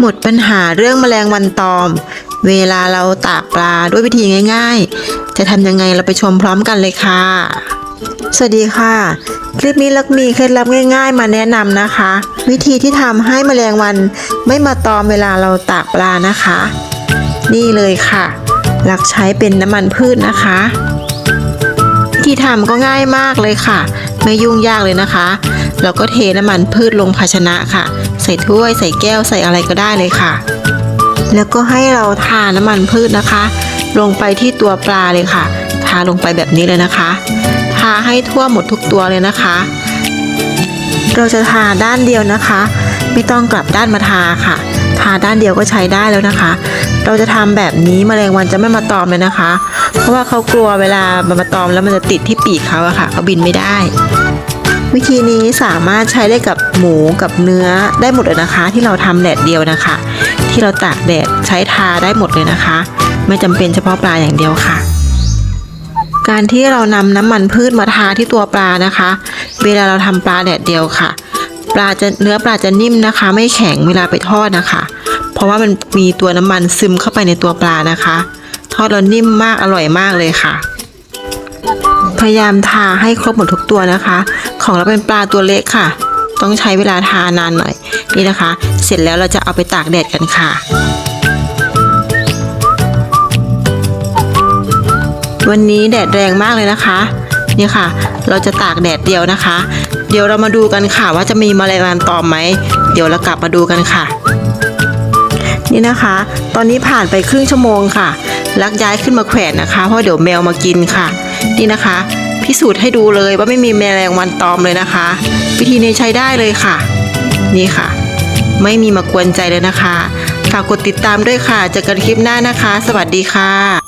หมดปัญหาเรื่องแมลงวันตอม เวลาเราตากปลาด้วยวิธีง่าย ๆ จะทำยังไงเราไปชมพร้อมกันเลยค่ะ สวัสดีค่ะ คลิปนี้ลักมีเคล็ดลับง่าย ๆ มาแนะนำนะคะ วิธีที่ทำให้แมลงวันไม่มาตอมเวลาเราตากปลานะคะ นี่เลยค่ะ หลักใช้เป็นน้ำมันพืชนะคะที่ทำก็ง่ายมากเลยค่ะ ไม่ยุ่งยากเลยนะคะ เราก็เทน้ำมันพืชลงภาชนะค่ะ ใส่ถ้วยใส่แก้วใส่อะไรก็ได้เลยค่ะ แล้วก็ให้เราทาน้ำมันพืชนะคะ ลงไปที่ตัวปลาเลยค่ะ ทาลงไปแบบนี้เลยนะคะ ทาให้ทั่วหมดทุกตัวเลยนะคะ เราจะทาด้านเดียวนะคะ ไม่ต้องกลับด้านมาทาค่ะ ทาด้านเดียวก็ใช้ได้แล้วนะคะ เราจะทำแบบนี้แมลงวันจะไม่มาตอมเลยนะคะ เพราะว่าเขากลัวเวลามันมาตอมแล้วมันจะติดที่ปีกเขาอะค่ะเขาบินไม่ได้ วิธีนี้สามารถใช้ได้กับหมูกับเนื้อได้หมดเลยนะคะ ที่เราทำแดดเดียวนะคะ ที่เราตากแดดใช้ทาได้หมดเลยนะคะ ไม่จำเป็นเฉพาะปลาอย่างเดียวค่ะ การที่เรานำน้ำมันพืชมาทาที่ตัวปลานะคะ เวลาเราทำปลาแดดเดียวค่ะ ปลาจะเนื้อปลาจะนิ่มนะคะ ไม่แข็งเวลาไปทอดนะคะ เพราะว่ามันมีตัวน้ำมันซึมเข้าไปในตัวปลานะคะ ทอดแล้วนิ่มมากอร่อยมากเลยค่ะ พยายามทาให้ครบหมดทุกตัวนะคะ ของเราเป็นปลาตัวเล็กค่ะ ต้องใช้เวลาทานานหน่อย นี่นะคะ เสร็จแล้วเราจะเอาไปตากแดดกันค่ะ วันนี้แดดแรงมากเลยนะคะนี่ค่ะ เราจะตากแดดเดียวนะคะ เดี๋ยวเรามาดูกันค่ะว่าจะมีแมลงวันตอมไหม เดี๋ยวเรากลับมาดูกันค่ะ นี่นะคะ ตอนนี้ผ่านไปครึ่งชั่วโมงค่ะ ลักย้ายขึ้นมาแขวนนะคะ เพราะเดี๋ยวแมวมากินค่ะ นี่นะคะ พิสูจน์ให้ดูเลยว่าไม่มีแมลงวันตอมเลยนะคะ วิธีนี้ใช้ได้เลยค่ะ นี่ค่ะ ไม่มีมากวนใจเลยนะคะฝากกดติดตามด้วยค่ะเจอกันคลิปหน้านะคะ สวัสดีค่ะ